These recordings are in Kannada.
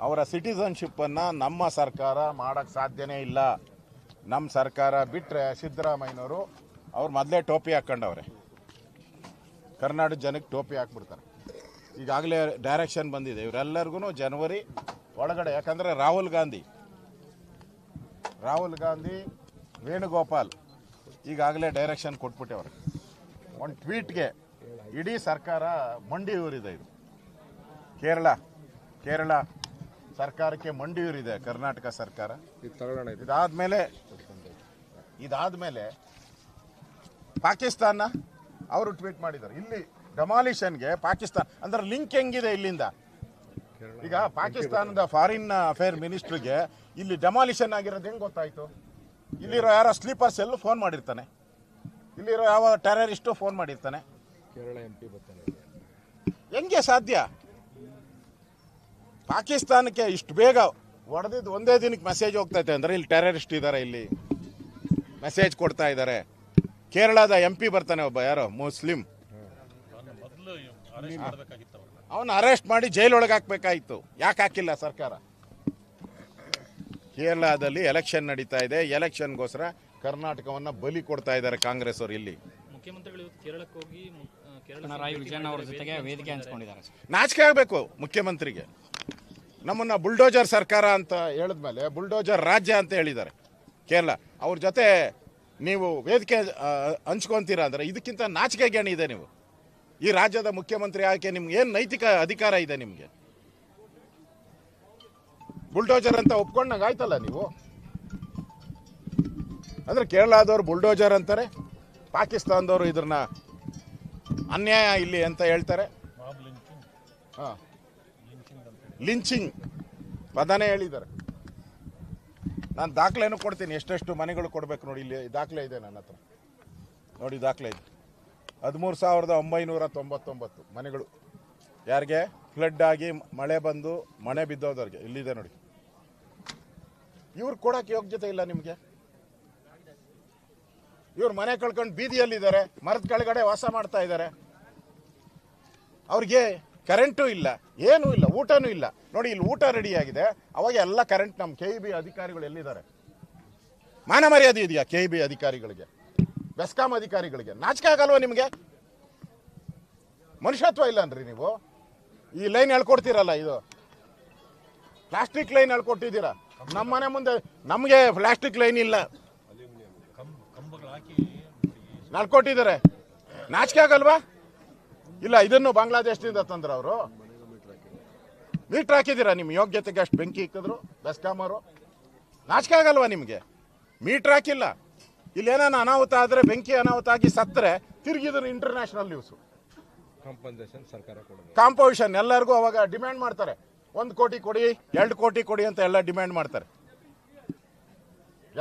ಅವರ ಸಿಟಿಸನ್ಶಿಪ್ಪನ್ನು ನಮ್ಮ ಸರ್ಕಾರ ಮಾಡೋಕ್ಕೆ ಸಾಧ್ಯನೇ ಇಲ್ಲ. ನಮ್ಮ ಸರ್ಕಾರ ಬಿಟ್ಟರೆ ಸಿದ್ದರಾಮಯ್ಯನವರು ಅವ್ರು ಮೊದಲೇ ಟೋಪಿ ಹಾಕ್ಕೊಂಡವ್ರೆ. ಕರ್ನಾಟಕ ಜನಕ್ಕೆ ಟೋಪಿ ಹಾಕ್ಬಿಡ್ತಾರೆ. ಈಗಾಗಲೇ ಡೈರೆಕ್ಷನ್ ಬಂದಿದೆ. ಇವರೆಲ್ಲರಿಗೂ ಜನವರಿ ಒಳಗಡೆ, ಯಾಕಂದರೆ ರಾಹುಲ್ ಗಾಂಧಿ. ರಾಹುಲ್ ಗಾಂಧಿ, ವೇಣುಗೋಪಾಲ್ ಈಗಾಗಲೇ ಡೈರೆಕ್ಷನ್ ಕೊಟ್ಬಿಟ್ಟವ್ರೆ. ಒಂದು ಟ್ವೀಟ್ಗೆ ಇಡೀ ಸರ್ಕಾರ ಮಂಡಿ ಊರಿದೆ ಇದು. ಕೇರಳ ಕೇರಳ. ಸರ್ಕಾರಕ್ಕೆ ಮಂಡಿಯೂರಿದೆ ಕರ್ನಾಟಕ ಸರ್ಕಾರ. ಇದಾದ್ಮೇಲೆ ಇದಾದ್ಮೇಲೆ ಪಾಕಿಸ್ತಾನ ಅವರು ಟ್ವೀಟ್ ಮಾಡಿದ್ದಾರೆ. ಇಲ್ಲಿ ಡಮಾಲಿಷನ್ಗೆ ಪಾಕಿಸ್ತಾನ ಅಂದ್ರೆ ಲಿಂಕ್ ಹೆಂಗಿದೆ ಇಲ್ಲಿಂದ? ಈಗ ಪಾಕಿಸ್ತಾನದ ಫಾರಿನ್ ಅಫೇರ್ ಮಿನಿಸ್ಟ್ರಿಗೆ ಇಲ್ಲಿ ಡೆಮಾಲಿಷನ್ ಆಗಿರೋದು ಹೆಂಗ್ ಗೊತ್ತಾಯ್ತು? ಇಲ್ಲಿರೋ ಯಾರೋ ಸ್ಲೀಪರ್ಸ್ ಎಲ್ಲೂ ಫೋನ್ ಮಾಡಿರ್ತಾನೆ. ಇಲ್ಲಿರೋ ಯಾವ ಟೆರರಿಸ್ಟು ಫೋನ್ ಮಾಡಿರ್ತಾನೆ. ಕೇರಳ ಎಂ ಪಿ ಬರ್ತಾನೆ. ಹೆಂಗೆ ಸಾಧ್ಯ? ಪಾಕಿಸ್ತಾನಕ್ಕೆ ಇಷ್ಟು ಬೇಗ ಹೊಡೆದಿದ್ದು ಒಂದೇ ದಿನಕ್ಕೆ ಮೆಸೇಜ್ ಹೋಗ್ತೈತೆ ಅಂದ್ರೆ ಇಲ್ಲಿ ಟೆರರಿಸ್ಟ್ ಇದ್ದಾರೆ ಇಲ್ಲಿ. ಮೆಸೇಜ್ ಕೊಡ್ತಾ ಇದ್ದಾರೆ ಕೇರಳದ ಎಂ ಪಿ ಬರ್ತಾನೆ ಒಬ್ಬ ಯಾರೋ? ಮುಸ್ಲಿಂ. ಅವನು ಅರೆಸ್ಟ್ ಮಾಡಿ ಜೈಲೊಳಗೆ ಹಾಕ್ಬೇಕಾಯ್ತು. ಯಾಕೆ ಹಾಕಿಲ್ಲ ಸರ್ಕಾರ? ಕೇರಳದಲ್ಲಿ ಎಲೆಕ್ಷನ್ ನಡೀತಾ ಇದೆ. ಎಲೆಕ್ಷನ್ಗೋಸ್ಕರ ಕರ್ನಾಟಕವನ್ನ ಬಲಿ ಕೊಡ್ತಾ ಇದ್ದಾರೆ ಕಾಂಗ್ರೆಸ್ ಅವರು ಇಲ್ಲಿ. ಮುಖ್ಯಮಂತ್ರಿಗಳು ಕೇರಳಕ್ಕೆ ಹೋಗಿ ನಾಚಿಕೆ ಆಗಬೇಕು ಮುಖ್ಯಮಂತ್ರಿಗೆ. ನಮ್ಮನ್ನ ಬುಲ್ಡೋಜರ್ ಸರ್ಕಾರ ಅಂತ ಹೇಳಿದ್ಮೇಲೆ ಬುಲ್ಡೋಜರ್ ರಾಜ್ಯ ಅಂತ ಹೇಳಿದ್ದಾರೆ. ಕೇರಳ ಅವ್ರ ಜೊತೆ ನೀವು ವೇದಿಕೆ ಹಂಚ್ಕೊತೀರಾ ಅಂದ್ರೆ ಇದಕ್ಕಿಂತ ನಾಚಿಕೆ ಗಣಿ ಇದೆ ನೀವು. ಈ ರಾಜ್ಯದ ಮುಖ್ಯಮಂತ್ರಿ ಆಕೆ ನಿಮ್ಗೆ ಏನು ನೈತಿಕ ಅಧಿಕಾರ ಇದೆ ನಿಮಗೆ? ಬುಲ್ಡೋಜರ್ ಅಂತ ಒಪ್ಕೊಂಡಂಗೆ ಆಯ್ತಲ್ಲ ನೀವು? ಅಂದ್ರೆ ಕೇರಳದವ್ರು ಬುಲ್ಡೋಜರ್ ಅಂತಾರೆ ಪಾಕಿಸ್ತಾನದವರು ಇದ್ರನ್ನ ಅನ್ಯಾಯ ಇಲ್ಲಿ ಅಂತ ಹೇಳ್ತಾರೆ. ಹಾ. ಲಿಂಚಿಂಗ್. ಪದನೇ ಹೇಳಿದ್ದಾರೆ. ನಾನು ದಾಖಲೆನೂ ಕೊಡ್ತೀನಿ. ಎಷ್ಟೆಷ್ಟು ಮನೆಗಳು ಕೊಡಬೇಕು ನೋಡಿ, ಇಲ್ಲಿ ದಾಖಲೆ ಇದೆ ನನ್ನ ಹತ್ರ. ನೋಡಿ, ದಾಖಲೆ ಇದೆ. ಹದಿಮೂರು ಸಾವಿರದ ಒಂಬೈನೂರ ತೊಂಬತ್ತೊಂಬತ್ತು ಮನೆಗಳು. ಯಾರಿಗೆ? ಫ್ಲಡ್ ಆಗಿ ಮಳೆ ಬಂದು ಮನೆ ಬಿದ್ದೋದವ್ರಿಗೆ. ಇಲ್ಲಿದೆ ನೋಡಿ. ಇವ್ರು ಕೊಡೋಕೆ ಯೋಗ್ಯತೆ ಇಲ್ಲ ನಿಮಗೆ? ಇವ್ರು ಮನೆ ಕಳ್ಕೊಂಡು ಬೀದಿಯಲ್ಲಿದ್ದಾರೆ. ಮರದ ಕೆಳಗಡೆ ವಾಸ ಮಾಡ್ತಾ ಇದ್ದಾರೆ. ಅವ್ರಿಗೆ ಕರೆಂಟು ಇಲ್ಲ ಏನೂ ಇಲ್ಲ ಊಟನೂ ಇಲ್ಲ. ನೋಡಿ ಇಲ್ಲಿ ಊಟ ರೆಡಿ ಆಗಿದೆ. ಅವಾಗ ಎಲ್ಲ ಕರೆಂಟ್ ನಮ್ಮ ಕೆ ಬಿ ಅಧಿಕಾರಿಗಳು ಎಲ್ಲಿದ್ದಾರೆ? ಮಾನ ಮರ್ಯಾದೆ ಇದೆಯಾ ಕೆ ಬಿ ಅಧಿಕಾರಿಗಳಿಗೆ? ಬೆಸ್ಕಾಂ ಅಧಿಕಾರಿಗಳಿಗೆ? ನಾಚಿಕೆ ಆಗಲ್ವಾ ನಿಮಗೆ? ಮನುಷ್ಯತ್ವ ಇಲ್ಲ ಅನ್ರಿ ನೀವು? ಈ ಲೈನ್ ಹೇಳ್ಕೊಡ್ತೀರಲ್ಲ ಇದು? ಪ್ಲಾಸ್ಟಿಕ್ ಲೈನ್ ಹೇಳ್ಕೊಟ್ಟಿದ್ದೀರಾ? ನಮ್ಮ ಮನೆ ಮುಂದೆ ನಮಗೆ ಪ್ಲಾಸ್ಟಿಕ್ ಲೈನ್ ಇಲ್ಲ. ನಡ್ಕೊಟ್ಟಿದ್ದಾರೆ ನಾಚಿಕೆ ಆಗಲ್ವಾ? ಇಲ್ಲ ಇದನ್ನು ಬಾಂಗ್ಲಾದೇಶದಿಂದ ತಂದ್ರ ಅವರು. ಮೀಟ್ರ್ ಹಾಕಿದ್ದೀರಾ ನಿಮ್ಮ ಯೋಗ್ಯತೆಗೆ ಅಷ್ಟು ಬೆಂಕಿ ಇಕ್ಕಿದ್ರು ಬೆಸ್ಕಾಮರು ನಾಚಿಕೆ ಆಗಲ್ವಾ ನಿಮಗೆ? ಮೀಟ್ರ್ ಹಾಕಿಲ್ಲ. ಇಲ್ಲೇನಾನ ಅನಾಹುತ ಆದರೆ ಬೆಂಕಿ ಅನಾಹುತ ಆಗಿ ಸತ್ತರೆ ತಿರುಗಿದ್ರು ಇಂಟರ್ನ್ಯಾಷನಲ್ ನ್ಯೂಸು ಕಾಂಪನ್ಸೇಷನ್ ಸರ್ಕಾರ ಕೊಡೋದು. ಕಾಂಪೋಸಿಷನ್ ಎಲ್ಲರಿಗೂ ಅವಾಗ ಡಿಮ್ಯಾಂಡ್ ಮಾಡ್ತಾರೆ. ಒಂದು ಕೋಟಿ ಕೊಡಿ ಎರಡು ಕೋಟಿ ಕೊಡಿ ಅಂತ ಎಲ್ಲ ಡಿಮ್ಯಾಂಡ್ ಮಾಡ್ತಾರೆ.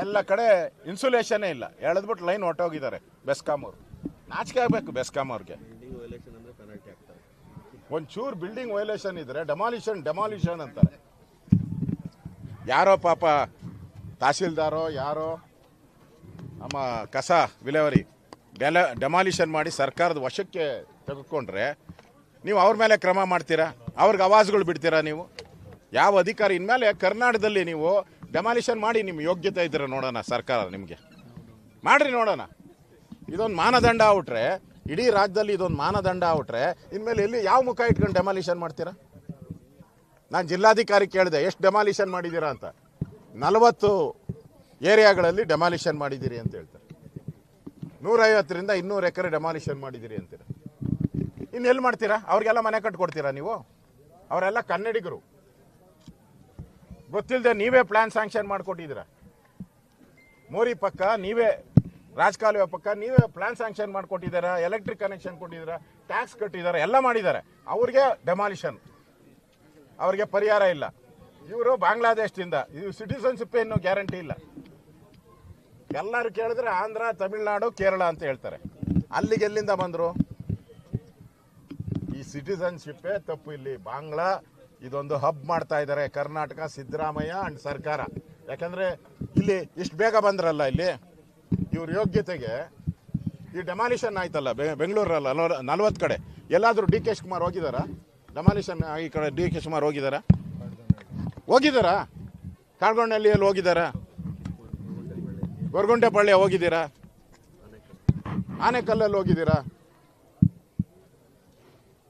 ಎಲ್ಲ ಕಡೆ ಇನ್ಸುಲೇಷನ್ನೇ ಇಲ್ಲ. ಎಳೆದ್ಬಿಟ್ಟು ಲೈನ್ ಹೊಟ್ಟೋಗಿದ್ದಾರೆ ಬೆಸ್ಕಾಮ್ ಅವರು ನಾಚಿಕೆ ಆಗಬೇಕು ಬೆಸ್ಕಾಮ್ ಅವ್ರಿಗೆ ಒಂಚೂರು ಬಿಲ್ಡಿಂಗ್ ವೈಲೇಷನ್ ಇದ್ರೆ ಡೆಮಾಲಿಷನ್ ಡೆಮಾಲಿಷನ್ ಅಂತಾರೆ. ಯಾರೋ ಪಾಪ ತಹಸೀಲ್ದಾರೋ, ಯಾರೋ ನಮ್ಮ ಕಸ ವಿಲೇವರಿ ಡೆಲ ಡೆಮಾಲಿಷನ್ ಮಾಡಿ ಸರ್ಕಾರದ ವಶಕ್ಕೆ ತೆಗೆದುಕೊಂಡ್ರೆ ನೀವು ಅವ್ರ ಮೇಲೆ ಕ್ರಮ ಮಾಡ್ತೀರಾ? ಅವ್ರಿಗೆ ಅವಾಜ್ಗಳು ಬಿಡ್ತೀರಾ ನೀವು? ಯಾವ ಅಧಿಕಾರಿ, ಇನ್ಮೇಲೆ ಕರ್ನಾಟಕದಲ್ಲಿ ನೀವು ಡೆಮಾಲಿಷನ್ ಮಾಡಿ ನಿಮ್ಮ ಯೋಗ್ಯತೆ ಇದ್ರೆ ನೋಡೋಣ ಸರ್ಕಾರ ನಿಮಗೆ. ಮಾಡ್ರಿ ನೋಡೋಣ. ಇದೊಂದು ಮಾನದಂಡ ಆಗ್ಬಿಟ್ರೆ ಇಡೀ ರಾಜ್ಯದಲ್ಲಿ ಇದೊಂದು ಮಾನದಂಡ ಆಗ್ಬಿಟ್ರೆ ಇನ್ಮೇಲೆ ಎಲ್ಲಿ ಯಾವ ಮುಖ ಇಟ್ಕೊಂಡು ಡೆಮಾಲಿಷನ್ ಮಾಡ್ತೀರಾ? ನಾನು ಜಿಲ್ಲಾಧಿಕಾರಿ ಕೇಳಿದೆ, ಎಷ್ಟು ಡೆಮಾಲಿಷನ್ ಮಾಡಿದ್ದೀರಾ ಅಂತ? ನಲವತ್ತು ಏರಿಯಾಗಳಲ್ಲಿ ಡೆಮಾಲಿಷನ್ ಮಾಡಿದ್ದೀರಿ ಅಂತ ಹೇಳ್ತಾರೆ. ನೂರೈವತ್ತರಿಂದ ಇನ್ನೂರು ಎಕರೆ ಡೆಮಾಲಿಷನ್ ಮಾಡಿದ್ದೀರಿ ಅಂತೀರ? ಇನ್ನು ಎಲ್ಲಿ ಮಾಡ್ತೀರಾ? ಅವ್ರಿಗೆಲ್ಲ ಮನೆ ಕಟ್ಕೊಡ್ತೀರಾ ನೀವು? ಅವರೆಲ್ಲ ಕನ್ನಡಿಗರು. ಗೊತ್ತಿಲ್ಲದೆ ನೀವೇ ಪ್ಲ್ಯಾನ್ ಸ್ಯಾಂಕ್ಷನ್ ಮಾಡಿಕೊಟ್ಟಿದ್ದೀರಾ? ಮೋರಿ ಪಕ್ಕ ನೀವೇ ರಾಜಕಾಲುವೆ ಪಕ್ಕ ನೀವೇ ಪ್ಲಾನ್ ಸ್ಯಾಂಕ್ಷನ್ ಮಾಡಿಕೊಟ್ಟಿದ್ದೀರಾ ಎಲೆಕ್ಟ್ರಿಕ್ ಕನೆಕ್ಷನ್ ಕೊಟ್ಟಿದ್ದೀರಾ ಟ್ಯಾಕ್ಸ್ ಕಟ್ಟಿದ್ದಾರೆ, ಎಲ್ಲ ಮಾಡಿದ್ದಾರೆ. ಅವ್ರಿಗೆ ಡೆಮಾಲಿಷನ್ ಅವ್ರಿಗೆ ಪರಿಹಾರ ಇಲ್ಲ. ಇವರು ಬಾಂಗ್ಲಾದೇಶದಿಂದ, ಇದು ಸಿಟಿಸನ್ಶಿಪ್ ಏನು ಗ್ಯಾರಂಟಿ ಇಲ್ಲ. ಎಲ್ಲರೂ ಕೇಳಿದ್ರೆ ಆಂಧ್ರ, ತಮಿಳ್ನಾಡು, ಕೇರಳ ಅಂತ ಹೇಳ್ತಾರೆ. ಅಲ್ಲಿಗೆ ಎಲ್ಲಿಂದ ಬಂದರು? ಈ ಸಿಟಿಸನ್ಶಿಪ್ಪೇ ತಪ್ಪು ಇಲ್ಲಿ. ಬಾಂಗ್ಲಾ ಇದೊಂದು ಹಬ್ ಮಾಡ್ತಾ ಇದ್ದಾರೆ. ಕರ್ನಾಟಕ ಸಿದ್ದರಾಮಯ್ಯ ಅಂಡ್ ಸರ್ಕಾರ. ಯಾಕಂದರೆ ಇಲ್ಲಿ ಇಷ್ಟು ಬೇಗ ಬಂದ್ರಲ್ಲ ಇಲ್ಲಿ? ಇವ್ರ ಯೋಗ್ಯತೆಗೆ ಈ ಡೆಮಾಲಿಷನ್ ಆಯ್ತಲ್ಲ ಬೆಂಗಳೂರಲ್ಲ ನಲ್ವತ್ತು ಕಡೆ. ಎಲ್ಲಾದರೂ ಡಿ ಕೆ ಶಿವಕುಮಾರ್ ಹೋಗಿದಾರಾ? ಡೆಮಾಲಿಷನ್ ಈ ಕಡೆ ಡಿ ಕೆ ಶಿವಕುಮಾರ್ ಹೋಗಿದಾರಾ? ಹೋಗಿದ್ದಾರಾ ಕಾಳ್ಗೊಂಡಳ್ಳಿಯಲ್ಲಿ ಹೋಗಿದ್ದಾರಾ ಗೊರಗುಂಟೆಪಳ್ಳಿ ಹೋಗಿದ್ದೀರಾ? ಆನೆಕಲ್ಲಲ್ಲಿ ಹೋಗಿದ್ದೀರಾ?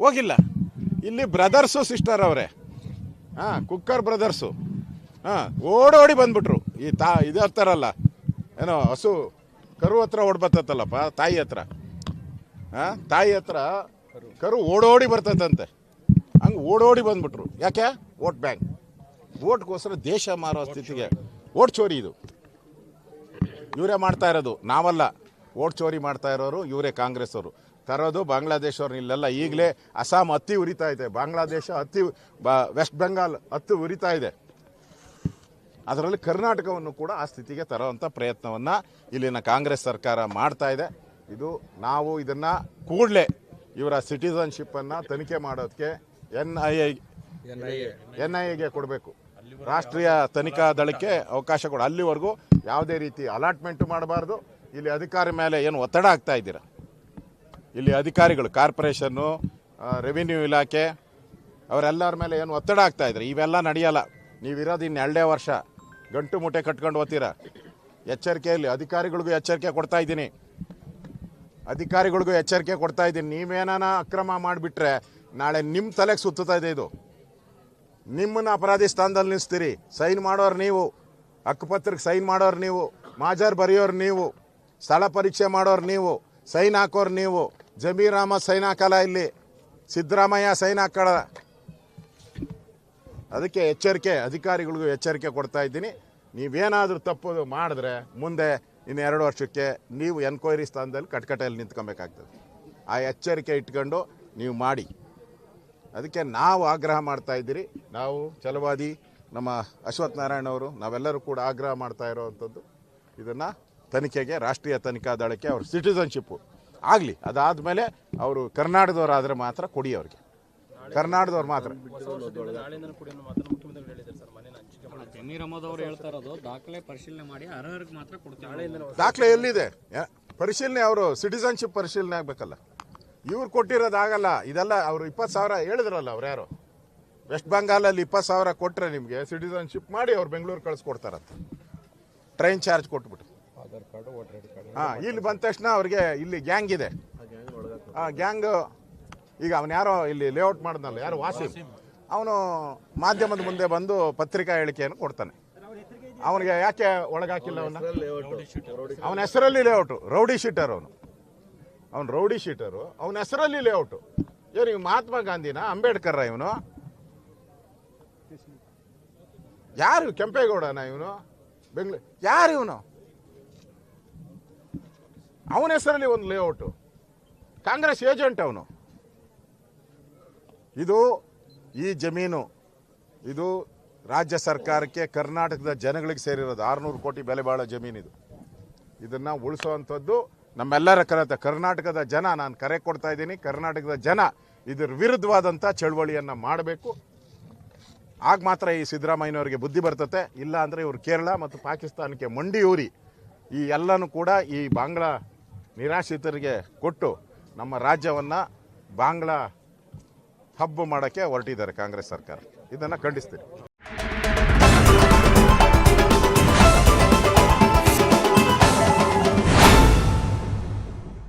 ಹೋಗಿಲ್ಲ. ಇಲ್ಲಿ ಬ್ರದರ್ಸು ಸಿಸ್ಟರ್ ಅವರೇ. ಹಾಂ, ಕುಕ್ಕರ್ ಬ್ರದರ್ಸು ಹಾಂ, ಓಡೋಡಿ ಬಂದ್ಬಿಟ್ರು. ಈ ತಾ ಇದು ಇರ್ತಾರಲ್ಲ ಏನೋ ಹಸು ಕರು ಹತ್ರ ಓಡ್ಬತ್ತಲ್ಲಪ್ಪ ತಾಯಿ ಹತ್ರ. ಹಾಂ ತಾಯಿ ಹತ್ರ ಕರು ಓಡೋಡಿ ಬರ್ತತ್ತಂತೆ ಹಂಗೆ ಓಡೋಡಿ ಬಂದ್ಬಿಟ್ರು. ಯಾಕೆ? Vote bank. ವೋಟ್ಗೋಸ್ಕರ ದೇಶ ಮಾರೋ ಸ್ಥಿತಿಗೆ ವೋಟ್ ಚೋರಿ ಇದು. ಇವರೇ ಮಾಡ್ತಾ ಇರೋದು. ನಾವಲ್ಲ. ವೋಟ್ ಚೋರಿ ಮಾಡ್ತಾ ಇರೋರು, ಇವರೇ ಕಾಂಗ್ರೆಸ್ ಅವರು ತರೋದು ಬಾಂಗ್ಲಾದೇಶವ್ರು, ಇಲ್ಲೆಲ್ಲ ಈಗಲೇ ಅಸ್ಸಾಂ ಹತ್ತಿ ಉರಿತಾ ಇದೆ. ಬಾಂಗ್ಲಾದೇಶ ಹತ್ತಿ, ಬ, ವೆಸ್ಟ್ ಬೆಂಗಾಲ್ ಹತ್ತಿ ಉರಿತಾ ಇದೆ. ಅದರಲ್ಲಿ ಕರ್ನಾಟಕವನ್ನು ಕೂಡ ಆ ಸ್ಥಿತಿಗೆ ತರುವಂಥ ಪ್ರಯತ್ನವನ್ನು ಇಲ್ಲಿನ ಕಾಂಗ್ರೆಸ್ ಸರ್ಕಾರ ಮಾಡ್ತಾ ಇದೆ. ಇದು ನಾವು ಇದನ್ನು ಕೂಡಲೇ ಇವರ ಸಿಟಿಸನ್ಶಿಪ್ಪನ್ನು ತನಿಖೆ ಮಾಡೋದಕ್ಕೆ N I I N I N I ಎಗೆ ಕೊಡಬೇಕು. ರಾಷ್ಟ್ರೀಯ ತನಿಖಾ ದಳಕ್ಕೆ ಅವಕಾಶ ಕೊಡ. ಅಲ್ಲಿವರೆಗೂ ಯಾವುದೇ ರೀತಿ ಅಲಾಟ್ಮೆಂಟು ಮಾಡಬಾರ್ದು. ಇಲ್ಲಿ ಅಧಿಕಾರಿ ಮೇಲೆ ಏನು ಒತ್ತಡ ಆಗ್ತಾ ಇದ್ದೀರಾ? ಇಲ್ಲಿ ಅಧಿಕಾರಿಗಳು ಕಾರ್ಪೊರೇಷನ್ನು ರೆವಿನ್ಯೂ ಇಲಾಖೆ ಅವರೆಲ್ಲರ ಮೇಲೆ ಏನು ಒತ್ತಡ ಆಗ್ತಾ ಇದ್ದಾರೆ? ಇವೆಲ್ಲ ನಡೆಯಲ್ಲ. ನೀವಿರೋದು ಇನ್ನು ಎರಡೇ ವರ್ಷ. ಗಂಟು ಮೂಟೆ ಕಟ್ಕೊಂಡು ಓದ್ತೀರಾ? ಎಚ್ಚರಿಕೆಯಲ್ಲಿ, ಅಧಿಕಾರಿಗಳಿಗೂ ಎಚ್ಚರಿಕೆ ಕೊಡ್ತಾ ಇದ್ದೀನಿ. ಅಧಿಕಾರಿಗಳಿಗೂ ಎಚ್ಚರಿಕೆ ಕೊಡ್ತಾ ಇದ್ದೀನಿ. ನೀವೇನಾನ ಅಕ್ರಮ ಮಾಡಿಬಿಟ್ರೆ ನಾಳೆ ನಿಮ್ಮ ತಲೆಗೆ ಸುತ್ತುತ್ತಾ ಇದೆ ಇದು. ನಿಮ್ಮನ್ನ ಅಪರಾಧಿ ಸ್ಥಾನದಲ್ಲಿ ನಿಲ್ಲಿಸ್ತೀರಿ ಸೈನ್ ಮಾಡೋರು ನೀವು. ಅಕ್ಕಪತ್ರಕ್ಕೆ ಸೈನ್ ಮಾಡೋರು ನೀವು. ಮಾಜರ್ ಬರೆಯೋರು ನೀವು. ಸ್ಥಳ ಪರೀಕ್ಷೆ ಮಾಡೋರು ನೀವು. ಸೈನ್ ಹಾಕೋರು ನೀವು. ಜಮೀರ್ ಅಹಮದ್ ಸೈನ್ ಹಾಕಲ್ಲ ಇಲ್ಲಿ. ಸಿದ್ದರಾಮಯ್ಯ ಸೈನ್ ಹಾಕಲ್ಲ. ಅದಕ್ಕೆ ಎಚ್ಚರಿಕೆ, ಅಧಿಕಾರಿಗಳಿಗೂ ಎಚ್ಚರಿಕೆ ಕೊಡ್ತಾ ಇದ್ದೀನಿ. ನೀವೇನಾದರೂ ತಪ್ಪು ಮಾಡಿದ್ರೆ ಮುಂದೆ ಇನ್ನು ಎರಡು ವರ್ಷಕ್ಕೆ ನೀವು ಎನ್ಕ್ವೈರಿ ಸ್ಥಾನದಲ್ಲಿ ಕಟ್ಕಟೆಯಲ್ಲಿ ನಿಂತ್ಕೊಬೇಕಾಗ್ತದೆ. ಆ ಎಚ್ಚರಿಕೆ ಇಟ್ಕೊಂಡು ನೀವು ಮಾಡಿ. ಅದಕ್ಕೆ ನಾವು ಆಗ್ರಹ ಮಾಡ್ತಾ ಇದ್ದೀರಿ. ನಾವು ಛಲವಾದಿ ನಮ್ಮ ಅಶ್ವಥ್ ನಾರಾಯಣ ಅವರು, ನಾವೆಲ್ಲರೂ ಕೂಡ ಆಗ್ರಹ ಮಾಡ್ತಾ ಇರೋವಂಥದ್ದು. ಇದನ್ನು ತನಿಖೆಗೆ, ರಾಷ್ಟ್ರೀಯ ತನಿಖಾ ದಳಕ್ಕೆ ಅವ್ರ ಸಿಟಿಸನ್ಶಿಪ್ಪು ಆಗಲಿ. ಅದಾದಮೇಲೆ ಅವರು ಕರ್ನಾಟಕದವರಾದರೆ ಮಾತ್ರ ಕೊಡಿ ಅವ್ರಿಗೆ. ಕರ್ನಾಟಕದವ್ರು ಮಾತ್ರ. ಜಮೀರ್ ಅಹಮದ್ ಅವರು ಹೇಳ್ತಾ ಇರೋದು ದಾಖಲೆ ಪರಿಶೀಲನೆ ಮಾಡಿ ಅರ್ಹರಿಗೆ ಮಾತ್ರ ಕೊಡ್ತೀವಿ. ದಾಖಲೆ ಎಲ್ಲಿದೆ? ಯಾ- ಪರಿಶೀಲನೆ ಅವರು ಸಿಟಿಸನ್ಶಿಪ್ ಪರಿಶೀಲನೆ ಆಗಬೇಕಲ್ಲ. ಇವ್ರು ಕೊಟ್ಟಿರೋದಾಗಲ್ಲ ಇದೆಲ್ಲ ಅವರು ಇಪ್ಪತ್ತು ಸಾವಿರ ಹೇಳಿದ್ರಲ್ಲ ಅವ್ರು ಯಾರು? ವೆಸ್ಟ್ ಬೆಂಗಾಲಲ್ಲಿ ಇಪ್ಪತ್ತು ಸಾವಿರ ಕೊಟ್ಟರೆ ನಿಮಗೆ ಸಿಟಿಸನ್ಶಿಪ್ ಮಾಡಿ ಅವ್ರು ಬೆಂಗಳೂರು ಕಳಿಸ್ಕೊಡ್ತಾರಂತೆ. ಟ್ರೈನ್ ಚಾರ್ಜ್ ಕೊಟ್ಬಿಟ್ಟು. ಹಾಂ ಇಲ್ಲಿ ಬಂದ ತಕ್ಷಣ ಅವ್ರಿಗೆ ಇಲ್ಲಿ ಗ್ಯಾಂಗ್ ಇದೆ. ಆ ಗ್ಯಾಂಗ್ ಈಗ ಅವನು ಯಾರೋ ಇಲ್ಲಿ ಲೇಔಟ್ ಮಾಡಿದ್ನಲ್ಲ ಯಾರು ವಾಸಿಂ? ಅವನು ಮಾಧ್ಯಮದ ಮುಂದೆ ಬಂದು ಪತ್ರಿಕಾ ಹೇಳಿಕೆಯನ್ನು ಕೊಡ್ತಾನೆ. ಅವನಿಗೆ ಯಾಕೆ ಒಳಗಾಕಿಲ್ಲ ಅವನ್ನ? ಅವನ ಹೆಸರಲ್ಲಿ ಲೇಔಟು ರೌಡಿ ಶೀಟರ್ ಅವನು. ಅವನು ರೌಡಿ ಶೀಟರು. ಅವನ ಹೆಸರಲ್ಲಿ ಲೇಔಟು ಇವನಿಗೆ ಮಹಾತ್ಮ ಗಾಂಧಿನ? ಅಂಬೇಡ್ಕರ್ ಇವನು? ಯಾರು ಕೆಂಪೇಗೌಡನ ಇವನು? ಬೆಂಗಳೂರು ಯಾರು ಇವನು? ಅವನ ಹೆಸರಲ್ಲಿ ಒಂದು ಲೇಔಟು ಕಾಂಗ್ರೆಸ್ ಏಜೆಂಟ್ ಅವನು. ಇದು ಈ ಜಮೀನು. ಇದು ರಾಜ್ಯ ಸರ್ಕಾರಕ್ಕೆ ಕರ್ನಾಟಕದ ಜನಗಳಿಗೆ ಸೇರಿರೋದು. ಆರುನೂರು ಕೋಟಿ ಬೆಲೆ ಜಮೀನು ಜಮೀನಿದು ಇದನ್ನು ಉಳಿಸುವಂಥದ್ದು ನಮ್ಮೆಲ್ಲರ ಕರೆತ. ಕರ್ನಾಟಕದ ಜನ, ನಾನು ಕರೆ ಕೊಡ್ತಾ ಇದ್ದೀನಿ, ಕರ್ನಾಟಕದ ಜನ ಇದರ ವಿರುದ್ಧವಾದಂಥ ಚಳುವಳಿಯನ್ನು ಮಾಡಬೇಕು. ಆಗ ಮಾತ್ರ ಈ ಸಿದ್ದರಾಮಯ್ಯನವರಿಗೆ ಬುದ್ಧಿ ಬರ್ತತೆ. ಇಲ್ಲ ಅಂದರೆ ಇವರು ಕೇರಳ ಮತ್ತು ಪಾಕಿಸ್ತಾನಕ್ಕೆ ಮಂಡಿ ಈ ಎಲ್ಲನೂ ಕೂಡ ಈ ಬಾಂಗ್ಲಾ ನಿರಾಶ್ರಿತರಿಗೆ ಕೊಟ್ಟು ನಮ್ಮ ರಾಜ್ಯವನ್ನು ಬಾಂಗ್ಲಾ ಹಬ್ಬ ಮಾಡೋಕ್ಕೆ ಹೊರಟಿದ್ದಾರೆ ಕಾಂಗ್ರೆಸ್ ಸರ್ಕಾರ. ಇದನ್ನು ಖಂಡಿಸ್ತೀನಿ.